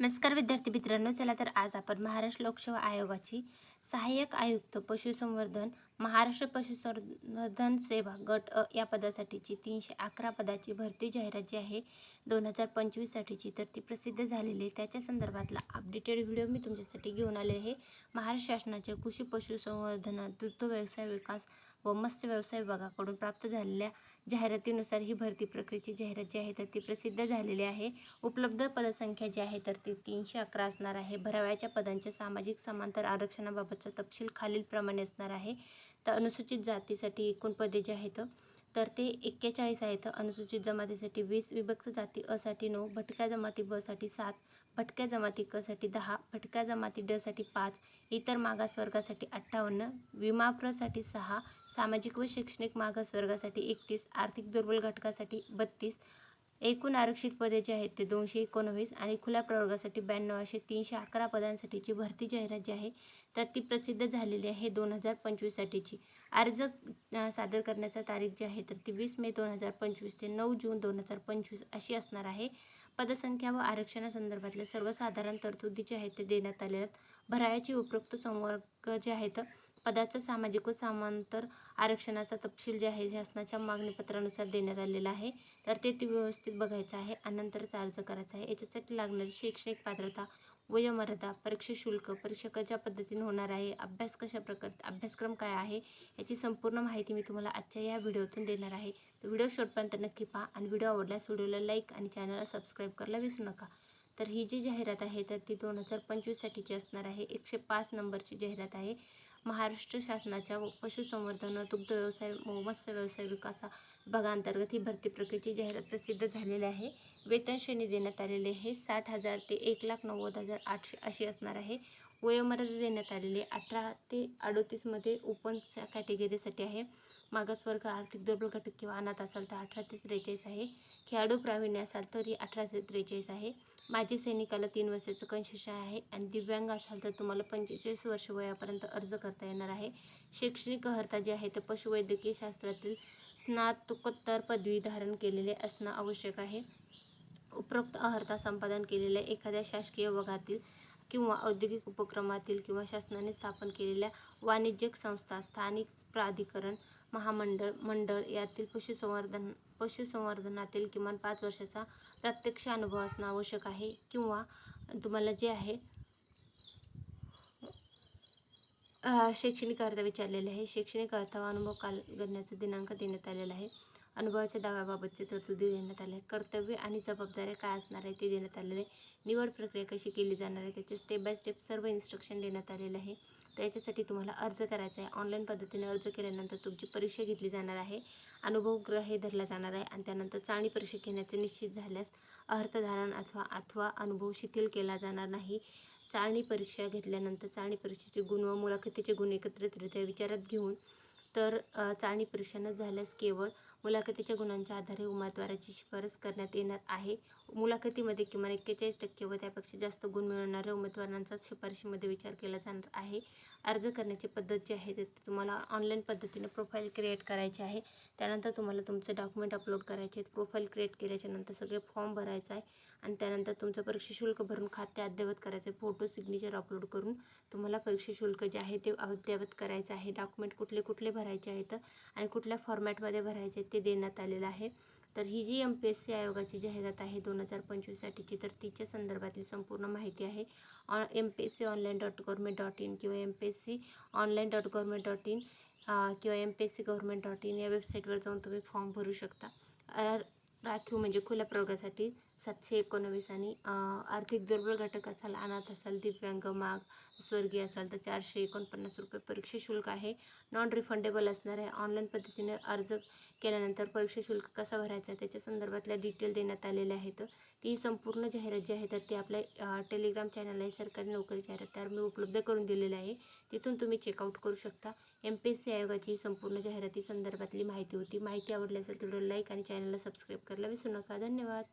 नमस्कार विद्यार्थी मित्रांनो चला तर आज आपण महाराष्ट्र लोकसेवा आयोगाची सहाय्यक आयुक्त पशुसंवर्धन महाराष्ट्र पशुसंवर्धन सेवा गट अ या पदासाठीची तीनशे अकरा पदाची भरती जाहिरात जी आहे. दोन हजार पंचवीससाठीची तर ती प्रसिद्ध झालेली आहे. त्याच्या संदर्भातला अपडेटेड व्हिडिओ मी तुमच्यासाठी घेऊन आले आहे. महाराष्ट्र शासनाच्या कृषी पशुसंवर्धन दुग्ध व्यवसाय विकास व मत्स्य व्यवसाय विभागाकडून प्राप्त झालेल्या जाहिरातीनुसार ही भरती प्रक्रियेची जाहिरात जी आहे तर ती प्रसिद्ध झालेली आहे. उपलब्ध पदसंख्या जी आहे तर ती तीनशे अकरा असणार आहे. भराव्याच्या पदांच्या सामाजिक समांतर आरक्षणाबाबतचा तपशील खालीलप्रमाणे असणार आहे. तर अनुसूचित जातीसाठी एकूण पदे जे आहेत तर ते एक्केचाळीस आहेत अनुसूचित जमातीसाठी वीस विभक्त जाती असाठी नऊ भटक्या जमाती बसाठी सात भटक्या जमाती कसाठी दहा भटक्या जमाती डसाठी पाच इतर मागासवर्गासाठी अठ्ठावन्न विमाप्रसाठी सहा सामाजिक व शैक्षणिक मागासवर्गासाठी एकतीस आर्थिक दुर्बल घटकासाठी बत्तीस एकूण आरक्षित पदे जे आहेत ते दोनशे एकोणवीस आणि खुल्या प्रवर्गासाठी ब्याण्णव असे तीनशे अकरा पदांसाठीची भरती जाहिरात जी आहे तर ती प्रसिद्ध झालेली आहे दोन हजार पंचवीससाठीची अर्ज सादर करण्याचा तारीख जी आहे तर ती वीस मे दोन हजार पंचवीस ते नऊ जून दोन हजार पंचवीस अशी असणार आहे. पदसंख्या व आरक्षणासंदर्भातल्या सर्वसाधारण तरतुदी जे आहेत ते देण्यात आलेल्या आहेत. भरायची उपरोक्त संवर्ग जे आहेत पदाचा सामाजिक व समांतर आरक्षणाचा तपशील जे आहे शासनाच्या मागणीपत्रानुसार देण्यात आलेला आहे. तर ते ती व्यवस्थित बघायचं आहे आणि नंतरच अर्ज करायचा आहे. याच्यासाठी लागणारी शैक्षणिक पात्रता वयोमर्यादा परीक्षा शुल्क परीक्षा कशा पद्धतीने होणार आहे. अभ्यास कशा प्रकार अभ्यासक्रम काय आहे याची संपूर्ण माहिती मी तुम्हाला आजच्या या व्हिडिओतून देणार आहे. तर व्हिडिओ शेवटपर्यंत नक्की पहा आणि व्हिडिओ आवडल्यास व्हिडिओला लाईक आणि चॅनलला सबस्क्राईब करायला विसरू नका. तर ही जी जाहिरात आहे तर ती दोन हजार पंचवीससाठीची असणार आहे. एकशे पाच नंबरची जाहिरात आहे. महाराष्ट्र शासनाच्या पशुसंवर्धन दुग्धव्यवसाय दुग्ध व्यवसाय व मत्स्य व्यवसाय विकास विभागांतर्गत ही भरती प्रक्रियेची जाहिरात प्रसिद्ध झालेली आहे. वेतन श्रेणी देण्यात आलेली आहे साठ हजार ते एक लाख नव्वद हजार आठशे अशी असणार आहे. वयोमर्यादा देण्यात आलेली अठरा ते अडोतीसमध्ये ओपन कॅटेगरीसाठी आहे. मागासवर्ग आर्थिक दुर्बल घटक किंवा अनाथ असाल तर अठरा ते त्रेचाळीस आहे. खेळाडू प्रावीण्य असाल तरी अठरा ते त्रेचाळीस आहे. माजी सैनिकाला तीन वर्षाचं कन्सेशन आहे आणि दिव्यांग असाल तर तुम्हाला पंचेचाळीस वर्ष वयापर्यंत अर्ज करता येणार आहे. शैक्षणिक अर्हता जी आहे ते पशुवैद्यकीय शास्त्रातील स्नातकोत्तर पदवी धारण केलेले असणं आवश्यक आहे. उपरोक्त अर्हता संपादन केलेल्या एखाद्या शासकीय विभागातील किंवा औद्योगिक उपक्रमातील किंवा शासनाने स्थापन केलेल्या वाणिज्यिक संस्था स्थानिक प्राधिकरण महामंडळ मंडळ यातील पशुसंवर्धन पशुसंवर्धनातील किमान पाच वर्षाचा प्रत्यक्ष अनुभव असणं आवश्यक आहे. किंवा तुम्हाला जे आहे शैक्षणिक अर्थ विचारलेले आहे. शैक्षणिक अर्थ अनुभव अनुभव कालगणण्याचा दिनांक देण्यात आलेला आहे. अनुभवाच्या दाव्याबाबतचे तरतुदी देण्यात आले. आहे कर्तव्य आणि जबाबदाऱ्या काय असणार आहे ते देण्यात आलेले. आहे निवड प्रक्रिया कशी केली जाणार आहे त्याचे स्टेप बाय स्टेप सर्व इन्स्ट्रक्शन देण्यात आलेलं आहे. तर याच्यासाठी तुम्हाला अर्ज करायचा आहे. ऑनलाईन पद्धतीने अर्ज केल्यानंतर तुमची परीक्षा घेतली जाणार आहे. अनुभव हे धरला जाणार आहे आणि त्यानंतर चाळणी परीक्षा घेण्याचे निश्चित झाल्यास अर्थधारण अथवा अथवा अनुभव शिथिल केला जाणार नाही. चाळणी परीक्षा घेतल्यानंतर चाळणी परीक्षेचे गुण व मुलाखतीचे गुण एकत्रितरित्या विचारात घेऊन तर चाळणी परीक्षा न झाल्यास केवळ मुलाखतीच्या गुणांच्या आधारे उमेदवाराची शिफारस करण्यात येणार आहे. मुलाखतीमध्ये किमान एक्केचाळीस टक्के व त्यापेक्षा जास्त गुण मिळवणाऱ्या उमेदवारांचा शिफारशीमध्ये विचार केला जाणार आहे. अर्ज करण्याची पद्धत जी आहे ते तुम्हाला ऑनलाईन पद्धतीने प्रोफाईल क्रिएट करायची आहे. त्यानंतर तुम्हाला तुमचे डॉक्युमेंट अपलोड करायचे आहेत प्रोफाईल क्रिएट केल्याच्यानंतर सगळे फॉर्म भरायचा आहे आणि त्यानंतर तुमचं परीक्षा शुल्क भरून खाते अद्ययावत करायचं आहे फोटो सिग्नेचर अपलोड करून तुम्हाला परीक्षा शुल्क जे आहे ते अद्ययावत करायचं आहे. डॉक्युमेंट कुठले कुठले भरायचे आहेत आणि कुठल्या फॉर्मॅटमध्ये भरायचे आहेत ते देण्यात आलेलं आहे. तर ही जी एम पी एस सी आयोगाची जाहिरात आहे दोन हजार पंचवीससाठीची तर तिच्या संदर्भातली संपूर्ण माहिती आहे. ऑ M P S C online dot government dot in किंवा M P S C online dot government dot in किंवा M P S C government dot in या वेबसाईटवर जाऊन तुम्ही फॉर्म भरू शकता. राखीव म्हणजे खुल्या प्रवर्गासाठी सातशे एकोणवीस आणि आर्थिक दुर्बल घटक असाल अनाथ असाल दिव्यांग माग स्वर्गीय असाल तर चारशे एकोणपन्नास रुपये परीक्षा शुल्क आहे. नॉन रिफंडेबल असणार आहे. ऑनलाईन पद्धतीने अर्ज केल्यानंतर परीक्षा शुल्क कसा भरायचा आहे त्याच्या संदर्भातल्या डिटेल देण्यात आलेल्या आहेत. ती संपूर्ण जाहिरात जी आहे तर ती आपल्या टेलिग्राम चॅनल आहे सरकारी नोकरी जाहिरात त्यावर मी उपलब्ध करून दिलेलं आहे. तिथून तुम्ही चेकआउट करू शकता. एम पी एस सी आयोगाची संपूर्ण जाहिराती संदर्भातली माहिती होती. माहिती आवडली असेल तर लाईक आणि चॅनलला सबस्क्राईब करायला विसरू नका. धन्यवाद.